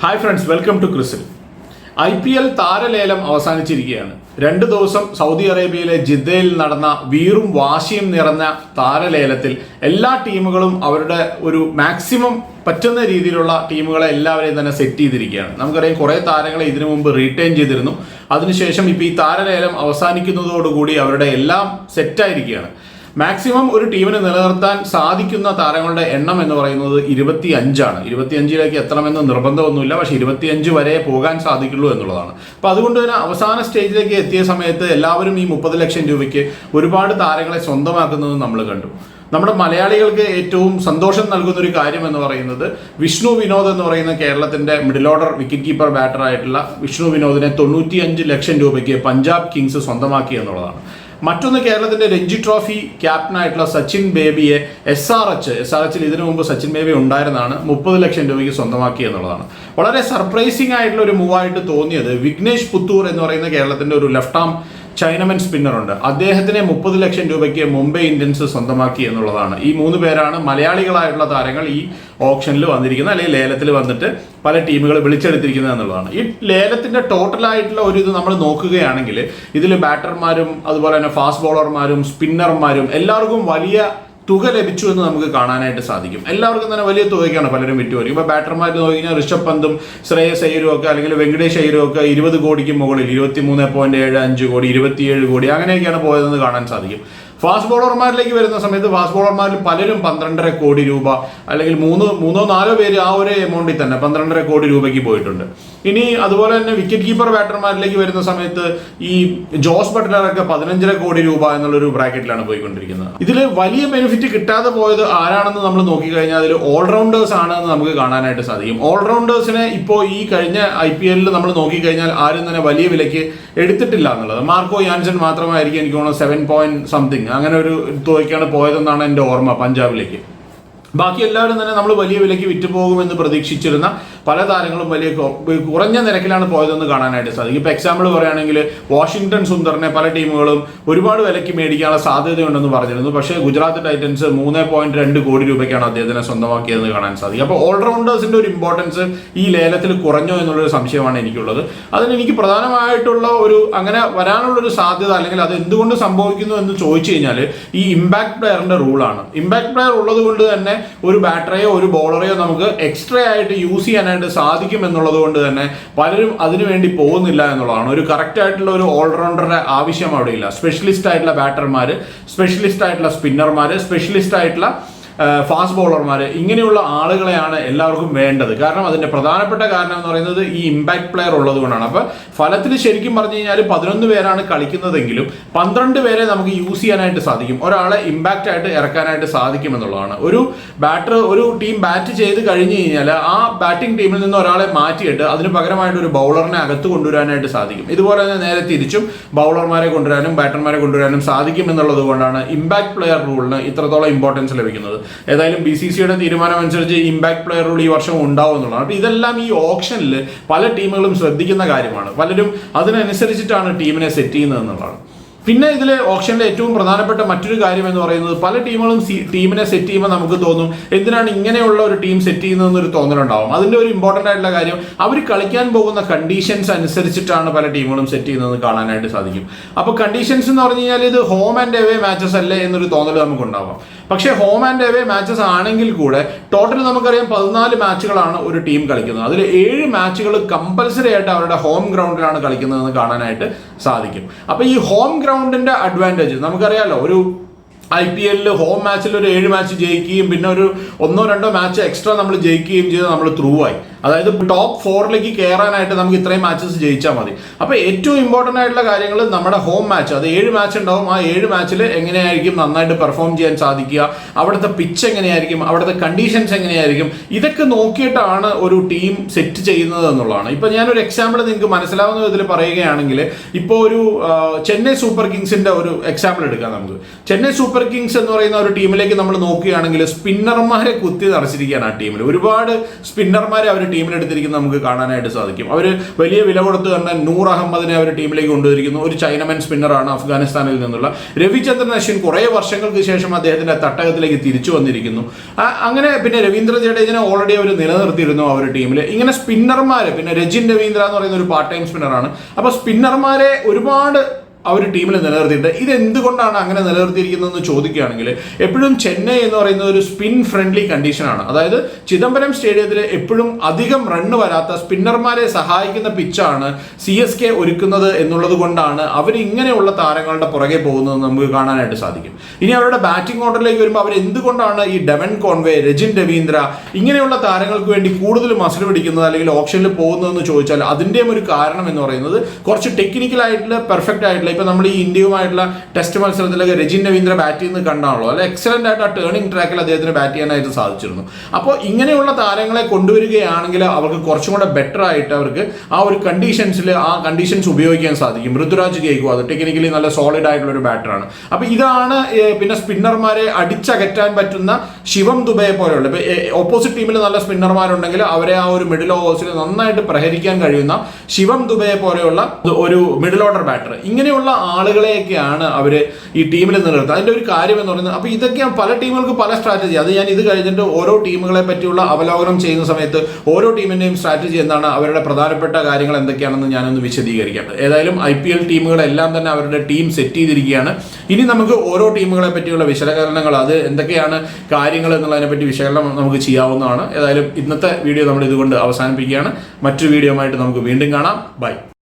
Hi friends welcome to ക്രിസിൽ I P L താരലേലം അവസാനിച്ചിരിക്കുകയാണ്. രണ്ട് ദിവസം സൗദി അറേബ്യയിലെ ജിദ്ദയിൽ നടന്ന വീറും വാശിയും നിറഞ്ഞ താരലേലത്തിൽ എല്ലാ ടീമുകളും അവരുടെ ഒരു മാക്സിമം പറ്റുന്ന രീതിയിലുള്ള ടീമുകളെ എല്ലാവരെയും തന്നെ സെറ്റ് ചെയ്തിരിക്കുകയാണ്. നമുക്കറിയാം കുറേ താരങ്ങളെ ഇതിനു മുമ്പ് റീറ്റെയിൻ ചെയ്തിരുന്നു. അതിനുശേഷം ഇപ്പോൾ ഈ താരലേലം അവസാനിക്കുന്നതോടുകൂടി അവരുടെ എല്ലാം സെറ്റായിരിക്കുകയാണ് മാക്സിമം ഒരു ടീമിനെ നിലനിർത്താൻ സാധിക്കുന്ന താരങ്ങളുടെ എണ്ണം എന്ന് പറയുന്നത് ഇരുപത്തി അഞ്ചാണ് ഇരുപത്തി അഞ്ചിലേക്ക് എത്തണമെന്ന് നിർബന്ധമൊന്നുമില്ല. പക്ഷെ ഇരുപത്തിയഞ്ച് വരെ പോകാൻ സാധിക്കുള്ളൂ എന്നുള്ളതാണ്. അപ്പോൾ അതുകൊണ്ട് തന്നെ അവസാന സ്റ്റേജിലേക്ക് എത്തിയ സമയത്ത് എല്ലാവരും ഈ മുപ്പത് ലക്ഷം രൂപയ്ക്ക് ഒരുപാട് താരങ്ങളെ സ്വന്തമാക്കുന്നത് നമ്മൾ കണ്ടു. നമ്മുടെ മലയാളികൾക്ക് ഏറ്റവും സന്തോഷം നൽകുന്ന ഒരു കാര്യം എന്ന് പറയുന്നത് വിഷ്ണു വിനോദ് എന്ന് പറയുന്ന കേരളത്തിന്റെ middle order wicket keeper batter ആയിട്ടുള്ള വിഷ്ണു വിനോദിനെ തൊണ്ണൂറ്റിയഞ്ച് ലക്ഷം രൂപയ്ക്ക് പഞ്ചാബ് കിങ്സ് സ്വന്തമാക്കി എന്നുള്ളതാണ്. മറ്റൊന്ന് കേരളത്തിന്റെ രഞ്ജി ട്രോഫി ക്യാപ്റ്റനായിട്ടുള്ള Sachin ബേബിയെ S R H S R എച്ചിൽ ഇതിനു മുമ്പ് സച്ചിൻ ബേബി ഉണ്ടായിരുന്നതാണ്. മുപ്പത് ലക്ഷം രൂപയ്ക്ക് സ്വന്തമാക്കി എന്നുള്ളതാണ്. വളരെ സർപ്രൈസിംഗ് ആയിട്ടുള്ള ഒരു മൂവായിട്ട് തോന്നിയത് വിഘ്നേഷ് പുത്തൂർ എന്ന് പറയുന്ന കേരളത്തിന്റെ ഒരു ലെഫ്റ്റ് ആം ചൈനമൻ സ്പിന്നറുണ്ട് അദ്ദേഹത്തിനെ മുപ്പത് ലക്ഷം രൂപയ്ക്ക് മുംബൈ ഇന്ത്യൻസ് സ്വന്തമാക്കി എന്നുള്ളതാണ്. ഈ മൂന്ന് പേരാണ് മലയാളികളായിട്ടുള്ള താരങ്ങൾ ഈ ഓപ്ഷനിൽ വന്നിരിക്കുന്നത് അല്ലെങ്കിൽ ലേലത്തിൽ വന്നിട്ട് പല ടീമുകൾ വിളിച്ചെടുത്തിരിക്കുന്നത് എന്നുള്ളതാണ്. ഈ ലേലത്തിന്റെ ടോട്ടലായിട്ടുള്ള ഒരു ഇത് നമ്മൾ നോക്കുകയാണെങ്കിൽ ഇതിൽ ബാറ്റർമാരും അതുപോലെ തന്നെ ഫാസ്റ്റ് ബോളർമാരും സ്പിന്നർമാരും എല്ലാവർക്കും വലിയ തുക ലഭിച്ചു എന്ന് നമുക്ക് കാണാനായിട്ട് സാധിക്കും. എല്ലാവർക്കും തന്നെ വലിയ തുകയ്ക്കാണ് പലരും വിറ്റുപോയി ഇപ്പോൾ ബാറ്റർമാർ നോക്കി കഴിഞ്ഞാൽ ഋഷഭ് പന്തും ശ്രേയസ് അയ്യരും ഒക്കെ അല്ലെങ്കിൽ വെങ്കടേഷ് അയ്യരും ഒക്കെ ഇരുപത് കോടിക്ക് മുകളിൽ ഇരുപത്തി മൂന്ന് പോയിന്റ് ഏഴ് അഞ്ച് കോടി ഇരുപത്തിയേഴ് കോടി അങ്ങനെയൊക്കെയാണ് പോയതെന്ന് കാണാൻ സാധിക്കും. ഫാസ്റ്റ് ബോളർമാരിലേക്ക് വരുന്ന സമയത്ത് ഫാസ്റ്റ് ബോളർമാരിൽ പലരും പന്ത്രണ്ടര കോടി രൂപ അല്ലെങ്കിൽ മൂന്ന് മൂന്നോ നാലോ പേര് ആ ഒരു എമൗണ്ടിൽ തന്നെ പന്ത്രണ്ടര കോടി രൂപയ്ക്ക് പോയിട്ടുണ്ട്. ഇനി അതുപോലെ തന്നെ വിക്കറ്റ് കീപ്പർ ബാറ്റർമാരിലേക്ക് വരുന്ന സമയത്ത് ഈ ജോസ് ബട്ട്ലറൊക്കെ പതിനഞ്ചര കോടി രൂപ എന്നുള്ളൊരു ബ്രാക്കറ്റിലാണ് പോയിക്കൊണ്ടിരിക്കുന്നത്. ഇതിൽ വലിയ ബെനിഫിറ്റ് കിട്ടാതെ പോയത് ആരാണെന്ന് നമ്മൾ നോക്കിക്കഴിഞ്ഞാൽ അതിൽ ഓൾറൗണ്ടേഴ്സ് ആണെന്ന് നമുക്ക് കാണാനായിട്ട് സാധിക്കും. ഓൾറൗണ്ടേഴ്സിനെ ഇപ്പോൾ ഈ കഴിഞ്ഞ ഐ പി എല്ലിൽ നമ്മൾ നോക്കിക്കഴിഞ്ഞാൽ ആരും തന്നെ വലിയ വിലയ്ക്ക് എടുത്തിട്ടില്ല എന്നുള്ളത്. മാർക്കോ യാൻസൺ മാത്രമായിരിക്കും എനിക്ക് തോന്നുന്നു സെവൻ പോയിന്റ് സംതിങ് അങ്ങനെ ഒരു തുകയ്ക്കാണ് പോയതെന്നാണ് എന്റെ ഓർമ്മ പഞ്ചാബിലേക്ക്. ബാക്കി എല്ലാവരും തന്നെ നമ്മൾ വലിയ വിലയ്ക്ക് വിറ്റുപോകുമെന്ന് പ്രതീക്ഷിച്ചിരുന്ന പല താരങ്ങളും വലിയ കുറഞ്ഞ നിരക്കിലാണ് പോയതെന്ന് കാണാനായിട്ട് സാധിക്കും. ഇപ്പൊ എക്സാമ്പിൾ പറയുകയാണെങ്കിൽ വാഷിംഗ്ടൺ സുന്ദറിനെ പല ടീമുകളും ഒരുപാട് വിലയ്ക്ക് മേടിക്കാനുള്ള സാധ്യതയുണ്ടെന്ന് പറഞ്ഞിരുന്നു. പക്ഷേ ഗുജറാത്ത് ടൈറ്റൻസ് മൂന്ന് പോയിന്റ് രണ്ട് കോടി രൂപയ്ക്കാണ് അദ്ദേഹത്തിനെ സ്വന്തമാക്കിയതെന്ന് കാണാൻ സാധിക്കും. അപ്പോൾ ഓൾറൗണ്ടേഴ്സിന്റെ ഒരു ഇമ്പോർട്ടൻസ് ഈ ലേലത്തിൽ കുറഞ്ഞോ എന്നുള്ളൊരു സംശയമാണ് എനിക്കുള്ളത്. അതിന് എനിക്ക് പ്രധാനമായിട്ടുള്ള ഒരു അങ്ങനെ വരാനുള്ളൊരു സാധ്യത അല്ലെങ്കിൽ അത് എന്തുകൊണ്ട് സംഭവിക്കുന്നു എന്ന് ചോദിച്ചു കഴിഞ്ഞാൽ ഈ ഇമ്പാക്ട് പ്ലെയറിന്റെ റൂളാണ് ഇമ്പാക്ട് പ്ലെയർ ഉള്ളത് കൊണ്ട് തന്നെ ഒരു ബാറ്ററിയോ ഒരു ബോളറെയോ നമുക്ക് എക്സ്ട്രാ ആയിട്ട് യൂസ് ചെയ്യാനായിട്ട് സാധിക്കും എന്നുള്ളത് കൊണ്ട് തന്നെ പലരും അതിനുവേണ്ടി പോകുന്നില്ല എന്നുള്ളതാണ്. ഒരു കറക്റ്റ് ആയിട്ടുള്ള ഒരു ഓൾറൗണ്ടറുടെ ആവശ്യം അവിടെ ഇല്ല സ്പെഷ്യലിസ്റ്റ് ആയിട്ടുള്ള ബാറ്റർമാർ സ്പെഷ്യലിസ്റ്റ് ആയിട്ടുള്ള സ്പിന്നർമാർ സ്പെഷ്യലിസ്റ്റ് ആയിട്ടുള്ള ഫാസ്റ്റ് ബോളർമാർ ഇങ്ങനെയുള്ള ആളുകളെയാണ് എല്ലാവർക്കും വേണ്ടത്. കാരണം അതിന്റെ പ്രധാനപ്പെട്ട കാരണം എന്ന് പറയുന്നത് ഈ ഇമ്പാക്ട് പ്ലെയർ ഉള്ളതുകൊണ്ടാണ് അപ്പോൾ അപ്പൊ ഫലത്തിൽ ശരിക്കും പറഞ്ഞു കഴിഞ്ഞാൽ പതിനൊന്ന് പേരാണ് കളിക്കുന്നതെങ്കിലും പന്ത്രണ്ട് പേരെ നമുക്ക് യൂസ് ചെയ്യാനായിട്ട് സാധിക്കും. ഒരാളെ ഇമ്പാക്റ്റ് ആയിട്ട് ഇറക്കാനായിട്ട് സാധിക്കും എന്നുള്ളതാണ്. ഒരു ബാറ്റർ ഒരു ടീം ബാറ്റ് ചെയ്ത് കഴിഞ്ഞ് കഴിഞ്ഞാൽ ആ ബാറ്റിംഗ് ടീമിൽ നിന്ന് ഒരാളെ മാറ്റിയിട്ട് അതിന് പകരമായിട്ട് ഒരു ബൗളറിനെ അകത്ത് കൊണ്ടുവരാനായിട്ട് സാധിക്കും. ഇതുപോലെ തന്നെ നേരെ തിരിച്ചും ബൗളർമാരെ കൊണ്ടുവരാനും ബാറ്റർമാരെ കൊണ്ടുവരാനും സാധിക്കും എന്നുള്ളത് കൊണ്ടാണ് ഇമ്പാക്ട് പ്ലെയർ റൂളിന് ഇത്രത്തോളം ഇമ്പോർട്ടൻസ് ലഭിക്കുന്നത്. ഏതായാലും ബി സി സിയുടെ തീരുമാനം അനുസരിച്ച് ഇമ്പാക്ട് പ്ലെയർ റൂൾ ഈ വർഷം ഉണ്ടാവും എന്നുള്ളതാണ്. അപ്പോൾ ഇതെല്ലാം ഈ ഓപ്ഷനിൽ പല ടീമുകളും ശ്രദ്ധിക്കുന്ന കാര്യമാണ്. പലരും അതിനനുസരിച്ചിട്ടാണ് ടീമിനെ സെറ്റ് ചെയ്യുന്നത് എന്നുള്ളതാണ്. പിന്നെ ഇതിൽ ഓപ്ഷനിലെ ഏറ്റവും പ്രധാനപ്പെട്ട മറ്റൊരു കാര്യം എന്ന് പറയുന്നത് പല ടീമുകളും ടീമിനെ സെറ്റ് ചെയ്യുമ്പോൾ നമുക്ക് തോന്നും എന്തിനാണ് ഇങ്ങനെയുള്ള ഒരു ടീം സെറ്റ് ചെയ്യുന്നതെന്നൊരു തോന്നലുണ്ടാവും. അതിന്റെ ഒരു ഇമ്പോർട്ടന്റ് ആയിട്ടുള്ള കാര്യം അവർ കളിക്കാൻ പോകുന്ന കണ്ടീഷൻസ് അനുസരിച്ചിട്ടാണ് പല ടീമുകളും സെറ്റ് ചെയ്യുന്നത് കാണാനായിട്ട് സാധിക്കും. അപ്പോൾ കണ്ടീഷൻസ് എന്ന് പറഞ്ഞു കഴിഞ്ഞാൽ ഇത് ഹോം ആൻഡ് എവേ മാച്ചസ് അല്ലേ എന്നൊരു തോന്നൽ നമുക്ക് ഉണ്ടാവാം പക്ഷേ ഹോം ആൻഡ് എവേ മാച്ചസ് ആണെങ്കിൽ കൂടെ ടോട്ടൽ നമുക്കറിയാം പതിനാല് മാച്ചുകളാണ് ഒരു ടീം കളിക്കുന്നത്. അതിൽ ഏഴ് മാച്ചുകൾ കമ്പൽസറി ആയിട്ട് അവരുടെ ഹോം ഗ്രൗണ്ടിലാണ് കളിക്കുന്നതെന്ന് കാണാനായിട്ട് സാധിക്കും. അപ്പോൾ ഈ ഹോം ഗ്രൗണ്ടിന്റെ അഡ്വാന്റേജ് നമുക്കറിയാലോ ഒരു ഐ പി എല്ലിൽ ഹോം മാച്ചിൽ ഒരു ഏഴ് മാച്ച് ജയിക്കുകയും പിന്നെ ഒരു ഒന്നോ രണ്ടോ മാച്ച് എക്സ്ട്രാ നമ്മൾ ജയിക്കുകയും ചെയ്ത് നമ്മൾ ത്രൂ ആയി. അതായത് ടോപ്പ് ഫോറിലേക്ക് കയറാനായിട്ട് നമുക്ക് ഇത്രയും മാച്ചസ് ജയിച്ചാൽ മതി. അപ്പോൾ ഏറ്റവും ഇമ്പോർട്ടന്റ് ആയിട്ടുള്ള കാര്യങ്ങൾ നമ്മുടെ ഹോം മാച്ച് അത് ഏഴ് മാച്ച് ഉണ്ടാവും. ആ ഏഴ് മാച്ചിൽ എങ്ങനെയായിരിക്കും നന്നായിട്ട് പെർഫോം ചെയ്യാൻ സാധിക്കുക? അവിടുത്തെ പിച്ച് എങ്ങനെയായിരിക്കും? അവിടുത്തെ കണ്ടീഷൻസ് എങ്ങനെയായിരിക്കും? ഇതൊക്കെ നോക്കിയിട്ടാണ് ഒരു ടീം സെറ്റ് ചെയ്യുന്നത് എന്നുള്ളതാണ്. ഇപ്പൊ ഞാനൊരു എക്സാമ്പിൾ നിങ്ങൾക്ക് മനസ്സിലാവുന്ന വിധത്തിൽ പറയുകയാണെങ്കിൽ ഇപ്പോൾ ഒരു ചെന്നൈ സൂപ്പർ കിങ്സിന്റെ ഒരു എക്സാമ്പിൾ എടുക്കാം നമുക്ക്. ചെന്നൈ സൂപ്പർ കിങ്സ് എന്ന് പറയുന്ന ഒരു ടീമിലേക്ക് നമ്മൾ നോക്കുകയാണെങ്കിൽ സ്പിന്നർമാരെ കുത്തി നിറച്ചിരിക്കുകയാണ് ആ ടീമിൽ. ഒരുപാട് സ്പിന്നർമാരെ അവർ ടീമിലെടുത്തിരിക്കുന്നത് നമുക്ക് കാണാനായിട്ട് സാധിക്കും. അവർ വലിയ വില കൊടുത്ത് തന്നെ നൂർ അഹമ്മദിനെ അവർ ടീമിലേക്ക് കൊണ്ടുവരിക്കുന്നു. ഒരു ചൈനമൻ സ്പിന്നറാണ് അഫ്ഗാനിസ്ഥാനിൽ നിന്നുള്ള. രവിചന്ദ്രൻ അശ്വിൻ കുറേ വർഷങ്ങൾക്ക് ശേഷം അദ്ദേഹത്തിന്റെ തട്ടകത്തിലേക്ക് തിരിച്ചു വന്നിരിക്കുന്നു. അങ്ങനെ പിന്നെ രവീന്ദ്ര ജഡേജനെ ഓൾറെഡി അവർ നിലനിർത്തിയിരുന്നു ആ ഒരു ടീമിൽ. ഇങ്ങനെ സ്പിന്നർമാർ പിന്നെ രജിൻ രവീന്ദ്ര എന്ന് പറയുന്ന ഒരു പാർട്ട് ടൈം സ്പിന്നറാണ് അപ്പോൾ സ്പിന്നർമാരെ ഒരുപാട് അവർ ടീമിൽ നിലനിർത്തിയിട്ട് ഇത് എന്തുകൊണ്ടാണ് അങ്ങനെ നിലനിർത്തിയിരിക്കുന്നതെന്ന് ചോദിക്കുകയാണെങ്കിൽ എപ്പോഴും ചെന്നൈ എന്ന് പറയുന്ന ഒരു സ്പിൻ ഫ്രണ്ട്ലി കണ്ടീഷനാണ് അതായത് ചിദംബരം സ്റ്റേഡിയത്തിൽ എപ്പോഴും അധികം റണ്ണ് വരാത്ത സ്പിന്നർമാരെ സഹായിക്കുന്ന പിച്ചാണ് സി എസ് കെ ഒരുക്കുന്നത് എന്നുള്ളത് കൊണ്ടാണ് അവർ ഇങ്ങനെയുള്ള താരങ്ങളുടെ പുറകെ പോകുന്നത് നമുക്ക് കാണാനായിട്ട് സാധിക്കും. ഇനി അവരുടെ ബാറ്റിംഗ് ഓർഡറിലേക്ക് വരുമ്പോൾ അവർ എന്തുകൊണ്ടാണ് ഈ ഡെവൻ കോൺവേ രജിൻ രവീന്ദ്ര ഇങ്ങനെയുള്ള താരങ്ങൾക്ക് വേണ്ടി കൂടുതൽ മസിൽ പിടിക്കുന്നത് അല്ലെങ്കിൽ ഓപ്ഷനിൽ പോകുന്നതെന്ന് ചോദിച്ചാൽ അതിന്റെയും ഒരു കാരണം എന്ന് പറയുന്നത് കുറച്ച് ടെക്നിക്കലായിട്ടുള്ള പെർഫെക്റ്റ് ആയിട്ടുള്ള ഇപ്പൊ നമ്മൾ ഈ ഇന്ത്യയുമായിട്ടുള്ള ടെസ്റ്റ് മത്സരത്തിലൊക്കെ രജിൻ രവീന്ദ്ര ബാറ്റ് ചെയ്യുന്നത് കണ്ടാണല്ലോ. അല്ലെ? എക്സലന്റ് ആയിട്ട് ആ ടേണിംഗ് ട്രാക്കിൽ അദ്ദേഹത്തിന് ബാറ്റ് ചെയ്യാനായിട്ട് സാധിച്ചിരുന്നു. അപ്പോൾ ഇങ്ങനെയുള്ള താരങ്ങളെ കൊണ്ടുവരികയാണെങ്കിൽ അവർക്ക് കുറച്ചും കൂടെ ബെറ്റർ ആയിട്ട് അവർക്ക് ആ ഒരു കണ്ടീഷൻസിൽ ആ കണ്ടീഷൻസ് ഉപയോഗിക്കാൻ സാധിക്കും. ഋതുരാജ് കേൾക്കുക അത് ടെക്നിക്കലി നല്ല സോളിഡ് ആയിട്ടുള്ള ഒരു ബാറ്ററാണ് അപ്പോൾ ഇതാണ് പിന്നെ സ്പിന്നർമാരെ അടിച്ചകറ്റാൻ പറ്റുന്ന ശിവം ദുബയെ പോലെയുള്ള ഇപ്പോൾ ഓപ്പോസിറ്റ് ടീമിൽ നല്ല സ്പിന്നർമാരുണ്ടെങ്കിൽ അവരെ ആ ഒരു മിഡിൽ ഓവേഴ്സിൽ നന്നായിട്ട് പ്രഹരിക്കാൻ കഴിയുന്ന ശിവം ദുബയെ പോലെയുള്ള ഒരു മിഡിൽ ഓർഡർ ബാറ്റർ ഇങ്ങനെയുള്ള ആളുകളെയൊക്കെയാണ് അവർ ഈ ടീമിൽ നിലനിർത്തുന്നത്. അതിന്റെ ഒരു കാര്യം എന്ന് പറയുന്നത് അപ്പോൾ ഇതൊക്കെയാണ് പല ടീമുകൾക്ക് പല സ്ട്രാറ്റജി അത് ഞാൻ ഇത് കഴിഞ്ഞിട്ട് ഓരോ ടീമുകളെ പറ്റിയുള്ള അവലോകനം ചെയ്യുന്ന സമയത്ത് ഓരോ ടീമിന്റെയും സ്ട്രാറ്റജി എന്താണ് അവരുടെ പ്രധാനപ്പെട്ട കാര്യങ്ങൾ എന്തൊക്കെയാണെന്ന് ഞാനൊന്ന് വിശദീകരിക്കാം. ഏതായാലും ഐ പി എൽ ടീമുകളെല്ലാം തന്നെ അവരുടെ ടീം സെറ്റ് ചെയ്തിരിക്കുകയാണ്. ഇനി നമുക്ക് ഓരോ ടീമുകളെ പറ്റിയുള്ള വിശകലനങ്ങൾ അത് എന്തൊക്കെയാണ് കാര്യങ്ങൾ എന്നുള്ളതിനെ പറ്റി വിശകലനം നമുക്ക് ചെയ്യാവുന്നതാണ്. ഏതായാലും ഇന്നത്തെ വീഡിയോ നമ്മൾ ഇതുകൊണ്ട് അവസാനിപ്പിക്കുകയാണ്. മറ്റൊരു വീഡിയോ ആയിട്ട് നമുക്ക് വീണ്ടും കാണാം. ബൈ.